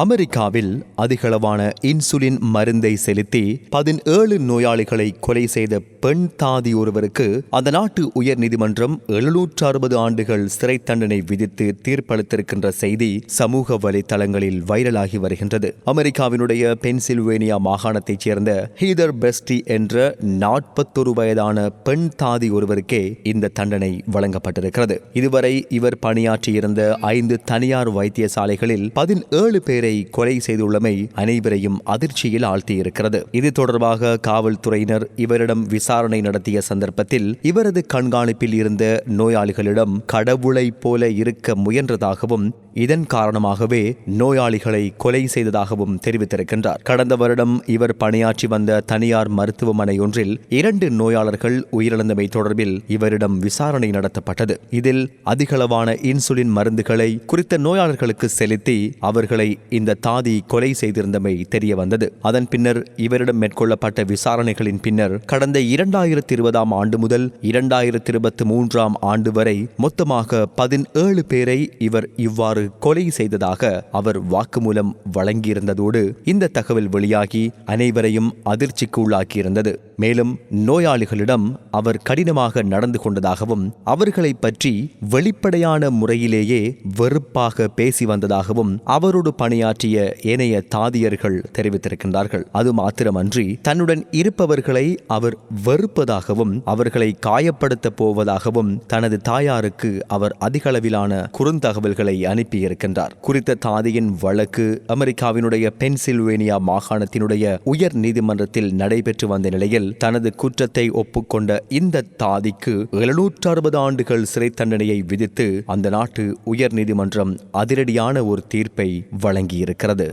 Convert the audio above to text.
அமெரிக்காவில் அதிகளவான இன்சுலின் மருந்தை செலுத்தி பதினேழு நோயாளிகளை கொலை செய்த பெண் தாதி ஒருவருக்கு அந்த நாட்டு உயர் நீதிமன்றம் எழுநூற்று அறுபது ஆண்டுகள் சிறை தண்டனை விதித்து தீர்ப்பளித்திருக்கின்ற செய்தி சமூக வலைதளங்களில் வைரலாகி வருகின்றது. அமெரிக்காவினுடைய பென்சில்வேனியா மாகாணத்தைச் சேர்ந்த ஹீதர் பெஸ்டி என்ற நாற்பத்தொரு வயதான பெண் தாதி ஒருவருக்கே இந்த தண்டனை வழங்கப்பட்டிருக்கிறது. இதுவரை இவர் பணியாற்றியிருந்த ஐந்து தனியார் வைத்தியசாலைகளில் பதினேழு பேரை கொலை செய்துள்ளமை அனைவரையும் அதிர்ச்சியில் ஆழ்த்தியிருக்கிறது. இது தொடர்பாக காவல்துறையினர் இவரிடம் விசாரணை நடத்திய சந்தர்ப்பத்தில் இவரது கண்காணிப்பில் இருந்த நோயாளிகளிடம் கடவுளைப் போல இருக்க முயன்றதாகவும் இதன் காரணமாகவே நோயாளிகளை கொலை செய்ததாகவும் தெரிவித்திருக்கின்றார். கடந்த வருடம் இவர் பணியாற்றி வந்த தனியார் மருத்துவமனை ஒன்றில் இரண்டு நோயாளர்கள் உயிரிழந்தமை தொடர்பில் இவரிடம் விசாரணை நடத்தப்பட்டது. இதில் அதிகளவான இன்சுலின் மருந்துகளை குறித்த நோயாளர்களுக்கு செலுத்தி அவர்களை இந்த தாதி கொலை செய்திருந்தமை தெரிய வந்தது அதன் பின்னர் இவரிடம் மேற்கொள்ளப்பட்ட விசாரணைகளின் பின்னர் கடந்த இரண்டாயிரத்தி இருபதாம் ஆண்டு முதல் இரண்டாயிரத்தி இருபத்தி மூன்றாம் ஆண்டு வரை மொத்தமாக பதினேழு பேரை இவர் இவ்வாறு கொலை செய்ததாக அவர் வாக்குமூலம் வழங்கியிருந்ததோடு இந்த தகவல் வெளியாகி அனைவரையும் அதிர்ச்சிக்கு உள்ளாக்கியிருந்தது மேலும் நோயாளிகளிடம் அவர் கடினமாக நடந்து கொண்டதாகவும் அவர்களை பற்றி வெளிப்படையான முறையிலேயே வெறுப்பாக பேசி வந்ததாகவும் அவரோடு பணியாற்றிய ஏனைய தாதியர்கள் தெரிவித்திருக்கின்றார்கள். அது மாத்திரமன்றி தன்னுடன் இருப்பவர்களை அவர் வெறுப்பதாகவும் அவர்களை காயப்படுத்த போவதாகவும் தனது தாயாருக்கு அவர் அதிகளவிலான குறுந்தகவல்களை அனுப்பி அனுப்பியிருக்கின்றார் குறித்த தாதியின் வழக்கு அமெரிக்காவினுடைய பென்சில்வேனியா மாகாணத்தினுடைய உயர் நீதிமன்றத்தில் நடைபெற்று வந்த நிலையில் தனது குற்றத்தை ஒப்புக்கொண்ட இந்த தாதிக்கு எழுநூற்று அறுபது ஆண்டுகள் சிறை தண்டனையை விதித்து அந்த நாட்டு உயர் நீதிமன்றம் அதிரடியான ஒரு தீர்ப்பை வழங்கியிருக்கிறது.